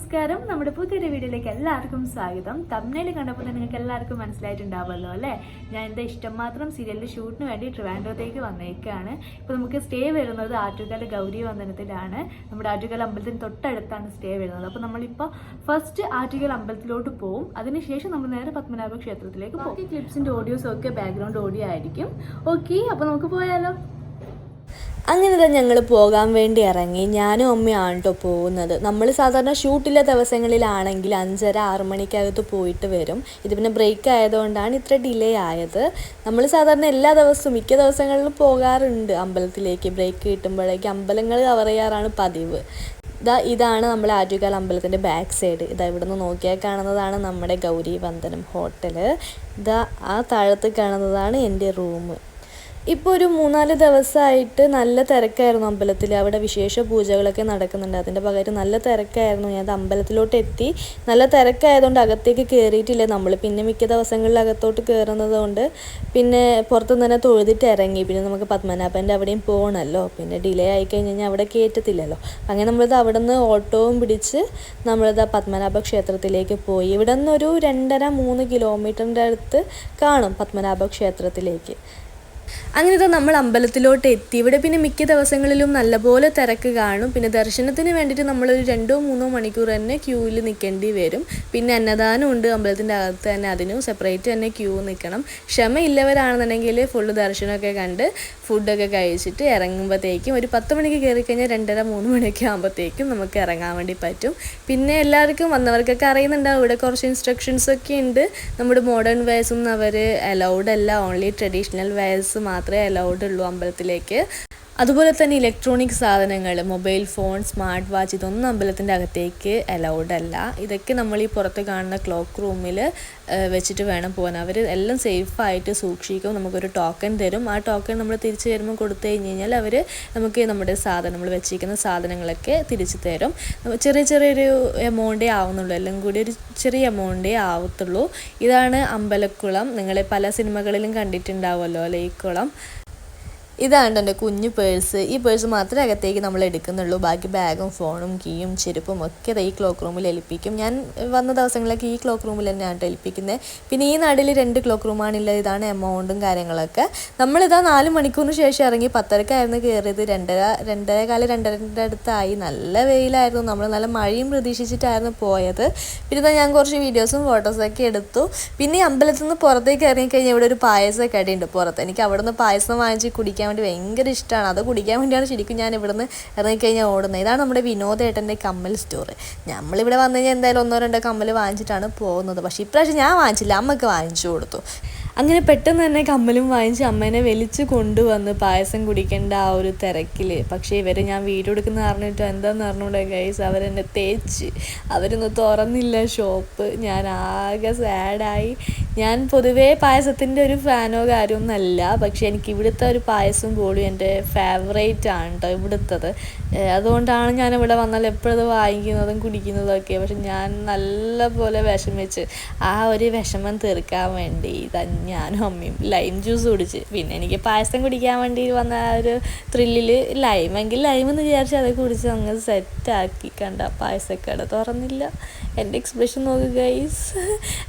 നമസ്കാരം. നമ്മുടെ പുതിയൊരു വീഡിയോയിലേക്ക് എല്ലാവർക്കും സ്വാഗതം. തമിഴിൽ കണ്ടപ്പോൾ തന്നെ നിങ്ങൾക്ക് എല്ലാവർക്കും മനസ്സിലായിട്ടുണ്ടാവുമല്ലോ അല്ലേ? ഞാൻ എന്റെ ഇഷ്ടം മാത്രം സീരിയലിന്റെ ഷൂട്ടിന് വേണ്ടി ട്രിവാൻഡ്രത്തേക്ക് വന്നേക്കാണ്. ഇപ്പോൾ നമുക്ക് സ്റ്റേ വരുന്നത് ആറ്റുകാല ഗൗരി വന്ദനത്തിലാണ്. നമ്മുടെ ആറ്റുകാല അമ്പലത്തിന് തൊട്ടടുത്താണ് സ്റ്റേ വരുന്നത്. അപ്പോൾ നമ്മളിപ്പോൾ ഫസ്റ്റ് ആറ്റുകാല അമ്പലത്തിലോട്ട് പോകും അതിനുശേഷം നമ്മൾ നേരെ പത്മനാഭ ക്ഷേത്രത്തിലേക്ക് പോകും. ക്ലിപ്സിന്റെ ഓഡിയോസും ഒക്കെ ബാക്ക്ഗ്രൗണ്ട് ഓഡിയോ ആയിരിക്കും. ഓക്കെ അപ്പോൾ നമുക്ക് പോയാലോ? അങ്ങനെ തന്നെ ഞങ്ങൾ പോകാൻ വേണ്ടി ഇറങ്ങി. ഞാനും അമ്മയാണ് കേട്ടോ പോകുന്നത്. നമ്മൾ സാധാരണ ഷൂട്ടിലെ ദിവസങ്ങളിലാണെങ്കിൽ അഞ്ചര ആറ് മണിക്കകത്ത് പോയിട്ട് വരും. ഇത് പിന്നെ ബ്രേക്ക് ആയതുകൊണ്ടാണ് ഇത്ര ഡിലേ ആയത്. നമ്മൾ സാധാരണ എല്ലാ ദിവസവും മിക്ക ദിവസങ്ങളിലും പോകാറുണ്ട് അമ്പലത്തിലേക്ക്. ബ്രേക്ക് കിട്ടുമ്പോഴേക്ക് അമ്പലങ്ങൾ കവർ ചെയ്യാറാണ് പതിവ്. ഇതാ ഇതാണ് നമ്മുടെ ആറ്റുകാൽ അമ്പലത്തിന്റെ ബാക്ക് സൈഡ് ഇതാ ഇവിടുന്ന് നോക്കിയാൽ കാണുന്നതാണ് നമ്മുടെ ഗൗരി വന്ദനം ഹോട്ടൽ ഇതാ ആ താഴത്ത് കാണുന്നതാണ് എന്റെ റൂം ഇപ്പോൾ ഒരു മൂന്നാൽ ദിവസമായിട്ട് നല്ല തിരക്കായിരുന്നു അമ്പലത്തിൽ അവിടെ വിശേഷ പൂജകളൊക്കെ നടക്കുന്നുണ്ട്. അതിന്റെ പകരം നല്ല തിരക്കായിരുന്നു. ഞാൻ അമ്പലത്തിലോട്ട് എത്തി. നല്ല തിരക്കായതുകൊണ്ട് അകത്തേക്ക് കയറിയിട്ടില്ല നമ്മൾ പിന്നെ മിക്ക ദിവസങ്ങളിൽ അകത്തോട്ട് കയറുന്നത് കൊണ്ട് പിന്നെ പുറത്തുനിന്ന് തന്നെ തൊഴുതിട്ട് ഇറങ്ങി. പിന്നെ നമുക്ക് പത്മനാഭന്റെ അവിടെയും പോകണമല്ലോ പിന്നെ ഡിലേ ആയി കഴിഞ്ഞ് കഴിഞ്ഞാൽ അവിടെ കയറ്റത്തില്ലല്ലോ അങ്ങനെ നമ്മളിത് അവിടെ നിന്ന് ഓട്ടോവും പിടിച്ച് നമ്മളിത് പത്മനാഭ ക്ഷേത്രത്തിലേക്ക് പോയി. ഇവിടെ നിന്നൊരു രണ്ടര മൂന്ന് കിലോമീറ്ററിന്റെ അടുത്ത് കാണും പത്മനാഭ ക്ഷേത്രത്തിലേക്ക്. അങ്ങനെ ഇത് നമ്മൾ അമ്പലത്തിലോട്ട് എത്തി. ഇവിടെ പിന്നെ മിക്ക ദിവസങ്ങളിലും നല്ലപോലെ തിരക്ക് കാണും. പിന്നെ ദർശനത്തിന് വേണ്ടിയിട്ട് നമ്മളൊരു രണ്ടോ മൂന്നോ മണിക്കൂർ തന്നെ ക്യൂവിൽ നിൽക്കേണ്ടി വരും. പിന്നെ അന്നദാനം ഉണ്ട് അമ്പലത്തിന്റെ അകത്ത് തന്നെ. അതിനും സെപ്പറേറ്റ് തന്നെ ക്യൂ നിൽക്കണം. ക്ഷമയില്ലവരാണെന്നുണ്ടെങ്കിൽ ഫുള്ള് ദർശനമൊക്കെ കണ്ട് ഫുഡൊക്കെ കഴിച്ചിട്ട് ഇറങ്ങുമ്പോഴത്തേക്കും ഒരു പത്ത് മണിക്ക് കയറി കഴിഞ്ഞാൽ രണ്ടര മൂന്ന് മണിയൊക്കെ ആകുമ്പോഴത്തേക്കും നമുക്ക് ഇറങ്ങാൻ വേണ്ടി പറ്റും. പിന്നെ എല്ലാവർക്കും വന്നവർക്കൊക്കെ അറിയുന്നുണ്ടാവും. ഇവിടെ കുറച്ച് ഇൻസ്ട്രക്ഷൻസ് ഒക്കെ ഉണ്ട്. നമ്മുടെ മോഡേൺ വെയർസും അവർ അലൗഡ് അല്ല. ഓൺലി ട്രഡീഷണൽ വെയർസ് മാത്രമേ അലൗഡ് ഉള്ളൂ അമ്പലത്തിലേക്ക്. അതുപോലെ തന്നെ ഇലക്ട്രോണിക് സാധനങ്ങൾ മൊബൈൽ ഫോൺ സ്മാർട്ട് വാച്ച് ഇതൊന്നും അമ്പലത്തിന്റെ അകത്തേക്ക് അലൗഡ് അല്ല. ഇതൊക്കെ നമ്മൾ ഈ പുറത്ത് കാണുന്ന ക്ലോക്ക് റൂമിൽ വെച്ചിട്ട് വേണം പോകാൻ. അവർ എല്ലാം സേഫായിട്ട് സൂക്ഷിക്കും. നമുക്കൊരു ടോക്കൺ തരും. ആ ടോക്കൺ നമ്മൾ തിരിച്ചു തരുമ്പോൾ കൊടുത്തു കഴിഞ്ഞ് കഴിഞ്ഞാൽ അവർ നമുക്ക് നമ്മുടെ സാധനം നമ്മൾ വെച്ചിരിക്കുന്ന സാധനങ്ങളൊക്കെ തിരിച്ചു തരും. ചെറിയ ചെറിയൊരു എമൗണ്ടേ ആവുന്നുള്ളൂ. എല്ലാം കൂടി ഒരു ചെറിയ എമൗണ്ടേ ആവത്തുള്ളൂ. ഇതാണ് അമ്പലക്കുളം. നിങ്ങളെ പല സിനിമകളിലും കണ്ടിട്ടുണ്ടാവുമല്ലോ അല്ലേ? ഈ കുളം. ഇതാണ് എന്റെ കുഞ്ഞു പേഴ്സ്. ഈ പേഴ്സ് മാത്രമേ അകത്തേക്ക് നമ്മൾ എടുക്കുന്നുള്ളൂ. ബാക്കി ബാഗും ഫോണും കീയും ചെരുപ്പും ഒക്കെ ഈ ക്ലോക്ക് റൂമിൽ ഏൽപ്പിക്കും. ഞാൻ വന്ന ദിവസങ്ങളിലൊക്കെ ഈ ക്ലോക്ക് റൂമിൽ തന്നെയാണ് ഏൽപ്പിക്കുന്നത് പിന്നെ ഈ നാട്ടിൽ രണ്ട് ക്ലോക്ക് റൂമാണുള്ളത് ഇതാണ് എമൗണ്ടും കാര്യങ്ങളൊക്കെ. നമ്മളിതാ നാല് മണിക്കൂറിന് ശേഷം ഇറങ്ങി പത്തരക്കായിരുന്നു കയറിയത് രണ്ടര രണ്ടര കാലം രണ്ടരന്റെ അടുത്തായി. നല്ല വെയിലായിരുന്നു. നമ്മൾ നല്ല മഴയും പ്രതീക്ഷിച്ചിട്ടായിരുന്നു പോയത്. പിന്നെ ഞാൻ കുറച്ച് വീഡിയോസും ഫോട്ടോസൊക്കെ എടുത്തു. പിന്നെ അമ്പലത്തിൽ നിന്ന് പുറത്തേക്ക് ഇറങ്ങിക്കഴിഞ്ഞാൽ ഇവിടെ ഒരു പായസമൊക്കെ കടയുണ്ട് പുറത്ത്. എനിക്ക് അവിടെ നിന്ന് പായസം വാങ്ങിച്ച് കുടിക്കാൻ വേണ്ടി ഭയങ്കര ഇഷ്ടമാണ് അത് കുടിക്കാൻ വേണ്ടിയാണ് ശരിക്കും ഞാൻ ഇവിടുന്ന് ഇറങ്ങിക്കഴിഞ്ഞാൽ ഓടുന്നത്. ഇതാണ് നമ്മുടെ വിനോദേട്ടന്റെ കമ്മൽ സ്റ്റോർ നമ്മളിവിടെ വന്നു കഴിഞ്ഞാൽ എന്തായാലും ഒന്നോ രണ്ടോ കമ്മൽ വാങ്ങിച്ചിട്ടാണ് പോകുന്നത്. പക്ഷേ ഇപ്രാവശ്യം ഞാൻ വാങ്ങിച്ചില്ല. അമ്മയ്ക്ക് വാങ്ങിച്ചു കൊടുത്തു. അങ്ങനെ പെട്ടെന്ന് തന്നെ കമ്മലും വാങ്ങിച്ച് അമ്മേനെ വലിച്ചു കൊണ്ടുവന്ന് പായസം കുടിക്കേണ്ട ആ ഒരു തിരക്കിൽ പക്ഷേ ഇവരെ ഞാൻ വീഡിയോ എടുക്കുന്ന പറഞ്ഞിട്ട് എന്താന്ന് അറിഞ്ഞൂടെ ഗൈസ് അവരെന്നെ തേച്ച് അവരൊന്ന് തുറന്നില്ല ഷോപ്പ് ഞാൻ ആകെ സാഡായി ഞാൻ പൊതുവേ പായസത്തിന്റെ ഒരു ഫാനോ കാര്യമൊന്നുമല്ല പക്ഷേ എനിക്ക് ഇവിടുത്തെ ഒരു പായസം കൂടി എന്റെ ഫേവറേറ്റ് ആണ് കേട്ടോ ഇവിടുത്തത്. അതുകൊണ്ടാണ് ഞാൻ ഇവിടെ വന്നാൽ എപ്പോഴത് വാങ്ങിക്കുന്നതും കുടിക്കുന്നതും ഒക്കെ. പക്ഷെ ഞാൻ നല്ല പോലെ വിഷമിച്ച് ആ ഒരു വിഷമം തീർക്കാൻ വേണ്ടി ഞാനും അമ്മയും ലൈം ജ്യൂസ് കുടിച്ച്. പിന്നെ എനിക്ക് പായസം കുടിക്കാൻ വേണ്ടി വന്ന ആ ഒരു ത്രില്ലിൽ ലൈമെങ്കിൽ ലൈം എന്ന് വിചാരിച്ച് അത് കുടിച്ച് അങ്ങ് സെറ്റാക്കി കണ്ട. പായസക്കട തുറന്നില്ല. എന്റെ എക്സ്പ്രഷൻ നോക്കുക ഗൈസ്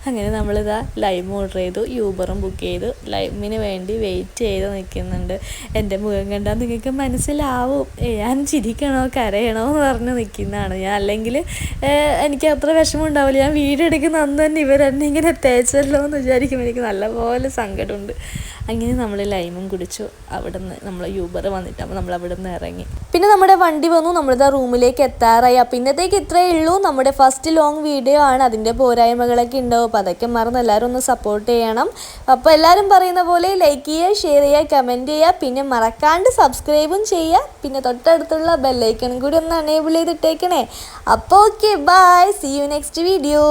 അങ്ങനെ നമ്മളിതാ ലൈം ഓർഡർ ചെയ്തു യൂബറും ബുക്ക് ചെയ്തു. ലൈമിന് വേണ്ടി വെയിറ്റ് ചെയ്ത് നിൽക്കുന്നുണ്ട്. എന്റെ മുഖം കണ്ടാൽ നിങ്ങൾക്ക് മനസ്സിലാവും. ഞാൻ ചിരിക്കണോ കരയണോ എന്ന് പറഞ്ഞ് നിൽക്കുന്നതാണ് ഞാൻ. അല്ലെങ്കിൽ എനിക്ക് അത്ര വിഷമം ഉണ്ടാവില്ല. ഞാൻ വീഡിയോ എടുക്കുന്ന അന്ന് തന്നെ ഇവരെന്നെ ഇങ്ങനെ തേച്ചല്ലോ എന്ന് വിചാരിക്കുമ്പോൾ എനിക്ക് നല്ലപോലെ സങ്കടമുണ്ട്. അങ്ങനെ നമ്മൾ ലൈമും കുടിച്ചു. അവിടുന്ന് നമ്മൾ യൂബർ വന്നിട്ട് അപ്പോൾ നമ്മൾ അവിടെ നിന്ന് ഇറങ്ങി. പിന്നെ നമ്മുടെ വണ്ടി വന്നു. നമ്മളിതാ റൂമിലേക്ക് എത്താറായി. അപ്പം ഇന്നത്തേക്ക് ഇത്രയേ ഉള്ളൂ. നമ്മുടെ ഫസ്റ്റ് ലോങ് വീഡിയോ ആണ്. അതിന്റെ പോരായ്മകളൊക്കെ ഉണ്ടാവും. അപ്പോൾ അതൊക്കെ മറന്ന് എല്ലാവരും ഒന്ന് സപ്പോർട്ട് ചെയ്യണം. അപ്പോൾ എല്ലാവരും പറയുന്ന പോലെ ലൈക്ക് ചെയ്യുക ഷെയർ ചെയ്യുക കമന്റ് ചെയ്യുക. പിന്നെ മറക്കാണ്ട് സബ്സ്ക്രൈബും ചെയ്യുക. പിന്നെ തൊട്ടടുത്തുള്ള ബെല്ലൈക്കണും കൂടി ഒന്ന് അണേബിൾ ചെയ്തിട്ടേക്കണേ. അപ്പോൾ okay bye see you next video